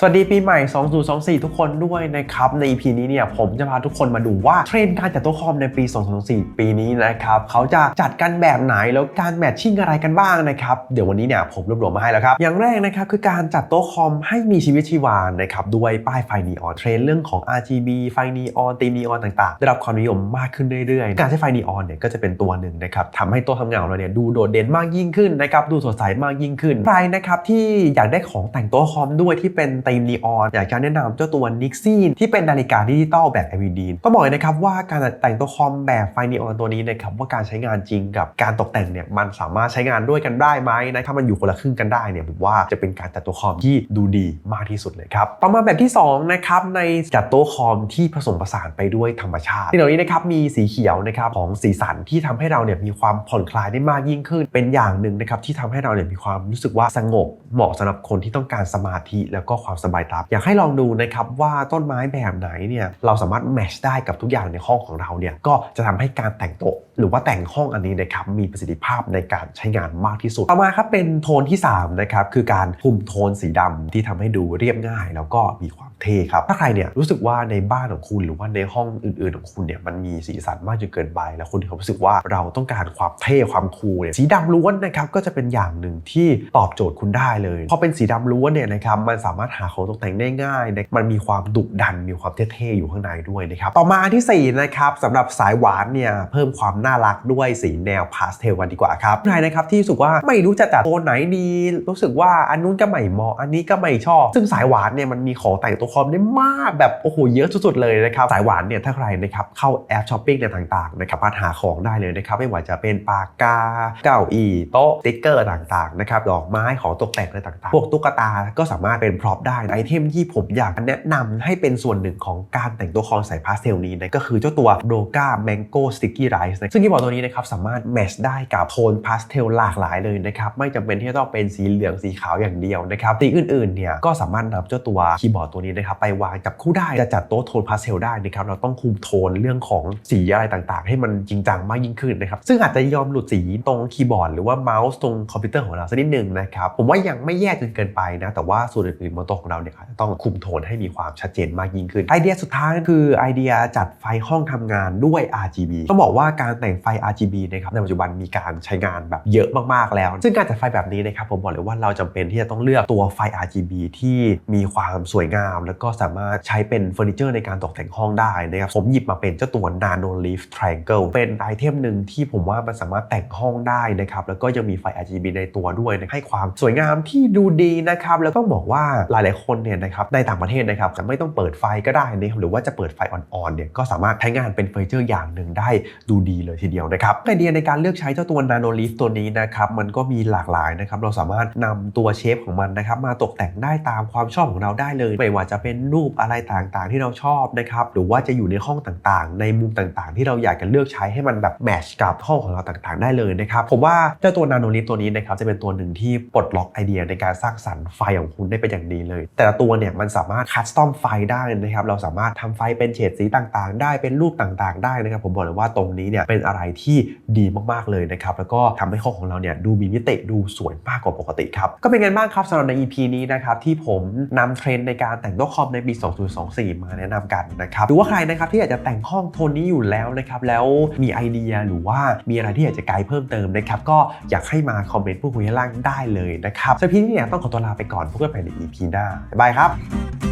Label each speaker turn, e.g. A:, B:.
A: สวัสดีปีใหม่ 2024 ทุกคนด้วยนะครับ ใน EP นี้เนี่ยผมจะพาทุกคนมาดูว่าเทรนด์การจัดโต๊ะคอมในปี 2024 ปีนี้นะครับเขาจะจัดกันแบบไหนแล้วการแมทชิ่งอะไรกันบ้างนะครับเดี๋ยววันนี้เนี่ยผมรวบรวมมาให้แล้วครับ อย่างแรกนะครับคือการจัดโต๊ะคอมให้มีชีวิตชีวานะครับด้วยป้ายไฟนีออนเทรนด์เรื่องของ RGB ไฟนีออนตีนีออนต่างๆ ได้รับความนิยมมากขึ้นเรื่อยๆ การใช้ไฟนีออนเนี่ยก็จะเป็นตัวหนึ่งนะครับทำให้โต๊ะทำงานของเราเนี่ยดูโดดเด่นมากยิ่งขึ้นนะครับดูสดใสมากยิ่งขึ้นใครนะครับที่อยากได้ของแต่งโต๊ะคอมด้วยที่เป็นธีมนีออนอยากจะแนะนำเจ้าตัว Nixie ที่เป็นนาฬิกาดิจิตอลแบบ LED ต้องบอกเลยนะครับว่าการแต่งต๊ะคอมแบบไฟนีออนตัวนี้นะครับว่าการใช้งานจริงกับการตกแต่งเนี่ยมันสามารถใช้งานด้วยกันได้ไหมนะถ้ามันอยู่คนละครึ่งกันได้เนี่ยผมว่าจะเป็นการจัดโต๊ะคอมที่ดูดีมากที่สุดเลยครับต่อมาแบบที่สองนะครับในจัดโต๊ะคอมที่ผสมผสานไปด้วยธรรมชาติที่เหล่านี้นะครับมีสีเขียวนะครับของสีสันที่ทำให้เราเนี่ยมีความผ่อนคลายได้มากยิ่งขึ้น เป็นอย่างหนึ่งนะครับที่ทำให้เราเนี่ยมีความรู้สึกว่าสงบเหมาะสำหรับคนที่ต้องการสมาธิแล้วก็ความสบายตาอยากให้ลองดูนะครับว่าต้นไม้แบบไหนเนี่ยเราสามารถแมชได้กับทุกอย่างในห้องของเราเนี่ยก็จะทำให้การแต่งโต๊ะ หรือว่าแต่งห้องอันนี้นะครับมีประสิทธิภาพในการใช้งานมากที่สุด ต่อมาครับเป็นโทนที่3นะครับคือการคุมโทนสีดำที่ทำให้ดูเรียบง่าย แล้วก็มีความเท่ครับถ้าใครเนี่ยรู้สึกว่าในบ้านของคุณหรือว่าในห้องอื่นๆของคุณเนี่ยมันมีสีสันมากจนเกินไป แล้วคุณรู้สึกว่าเราต้องการความเท่ความคูลเนี่ยสีดำล้วนนะครับก็จะเป็นอย่างหนึ่งที่ตอบโจทย์คุณได้เลยพอเป็นสีดำล้วนเนี่ยนะครับมันสามารถหาของตกแต่งได้ง่ายมันมีความดุดันมีความเท่ๆอยู่ข้างในด้วยนะครับต่อมาที่สี่นะครับสำหรับสายหวานเนี่ยเพิ่มความน่ารักด้วยสีแนวพาสเทลกันดีกว่าครับใครนะครับที่รู้สึกว่าไม่รู้จะจัดโทนไหนดี รู้สึกว่าอันนู้นก็ไม่เหมาะอันนี้ก็ไม่ชอบ ซึ่งสายหวานเนี่ยมันมีของแต่งตัวคอมได้มากแบบโอ้โหเยอะสุดๆเลยนะครับสายหวานเนี่ยถ้าใครนะครับเข้าแอปช้อปปิ้งเนี่ยต่างๆนะครับมาหาของได้เลยนะครับไม่ว่าจะเป็นปากกาเก้าอี้โต๊ะสติ๊กเกอร์ต่างๆนะครับดอกไม้ของตกแต่งอะไรต่างๆ พวกตุ๊กตาก็สามารถเป็นพร็อพได้ไอเทมที่ผมอยากแนะนำให้เป็นส่วนหนึ่งของการแต่งตัวคอมใส่พาสเทลนี้นะก็คือเจ้าตัวโ o กาแมงโก้สติ๊กกี้ไรซ์ซึ่งคีย์บอร์ดตัวนี้นะครับสามารถแมชได้กับโทนพาสเทลหลากหลายเลยนะครับไม่จำเป็นที่จะต้องเป็นสีเหลืองสีขาวอย่างเดียวนะครับสีอื่นๆเนี่ยก็สามารถนำเจ้าตัวคีย์บอร์ดตัวนี้นะครับไปวางจับคู่ได้จะจัดโต๊ะโทนพาสเทลได้นะครับเราต้องคุมโทนเรื่องของสีอะไรต่างๆ ให้มันจริงจังมากยิ่งขึ้นนะครับซึ่งอาจจะยอมหลุดสีตรงคีย์บอร์ดหรือว่าเมาส์ตรงคอมพิวเตอร์ของเราสักนิดหนึ่งนะครับผมว่ายังไม่แย่จนเกินไปนะแต่ว่าส่วนอื่นๆบนโต๊ะของเราเนี่ยจะต้องคุมโทนให้มีความชัดเจนมากยิ่งขึ้นไอเดียสุดท้ายคือไอเดียจัดไฟห้องทำงานด้วย RGB ต้องบอกว่าการแต่งไฟ RGB นะครับในปัจจุบันมีการใช้งานแบบเยอะมากๆแล้ว ซึ่งการจัดไฟแบบนี้นะครับผมบอกเลยว่าเราจำเป็นที่จะต้องเลือกตัวไฟ RGB ที่มีความสวยงาม แล้วก็สามารถใช้เป็นเฟอร์นิเจอร์ในการตกแต่งห้องได้นะครับผมหยิบมาเป็นเจ้าตัว Nano Leaf Triangle เป็นไอเทมหนึ่งที่ผมว่ามันสามารถแต่งห้องได้นะครับแล้วก็ยังมีไฟ RGB ในตัวด้วยนะให้ความสวยงามที่ดูดีนะครับแล้วต้องบอกว่าหลายๆคนเนี่ยนะครับในต่างประเทศนะครับจะไม่ต้องเปิดไฟก็ได้นะครับหรือว่าจะเปิดไฟอ่อนๆเนี่ยก็สามารถใช้งานเป็นเฟอร์นิเจอร์อย่างหนึ่งได้ดูดีเลยทีเดียวนะครับไอเดียในการเลือกใช้เจ้าตัว Nano Leaf ตัวนี้นะครับมันก็มีหลากหลายนะครับเราสามารถนำตัวเชฟของมันนะครับมาตกแต่งได้ตามความชอบของเราได้เลย ไม่ว่าจะเป็นรูปอะไรต่างๆ ที่เราชอบนะครับหรือว่าจะอยู่ในห้องต่างๆ ในมุมต่างๆ ที่เราอยากจะเลือกใช้ให้มันแบบแมชกับห้องของเราต่างๆ ได้เลยนะครับผมว่าเจ้าตัว Nano Leaf ตัวนี้นะครับจะเป็นตัวหนึ่งที่ปลดล็อกไอเดียในการสร้างสรรค์ไฟของคุณได้เป็นอย่างดีเลย แต่ละตัวเนี่ยมันสามารถคัสตอมไฟได้นะครับเราสามารถทำไฟเป็นเฉดสีต่างๆ ได้เป็นรูปต่างๆ ได้นะครับผมบอกเลยว่าตรงนี้เนี่ยเป็นอะไรที่ดีมากๆเลยนะครับแล้วก็ทำให้ห้องของเราเนี่ยดูมีมิติดูสวยมากกว่าปกติครับก็เป็นไงบ้างครับสำหรับใน EP นี้นะครับที่ผมนำเทรนด์ในการแต่งโต๊ะคอมในปี 2024 มาแนะนำกันนะครับหรือว่าใครนะครับที่อยากจะแต่งห้องโทนนี้อยู่แล้วนะครับแล้วมีไอเดียหรือว่ามีอะไรที่อยากจะไกด์เพิ่มเติมนะครับก็อยากให้มาคอมเมนต์พูดคุยล่างได้เลยนะครับสำหรับพี่นี่เนี่ยต้องขอตัวลาไปก่อนพบกันใหม่ใน EP หน้าบ๊ายบายครับ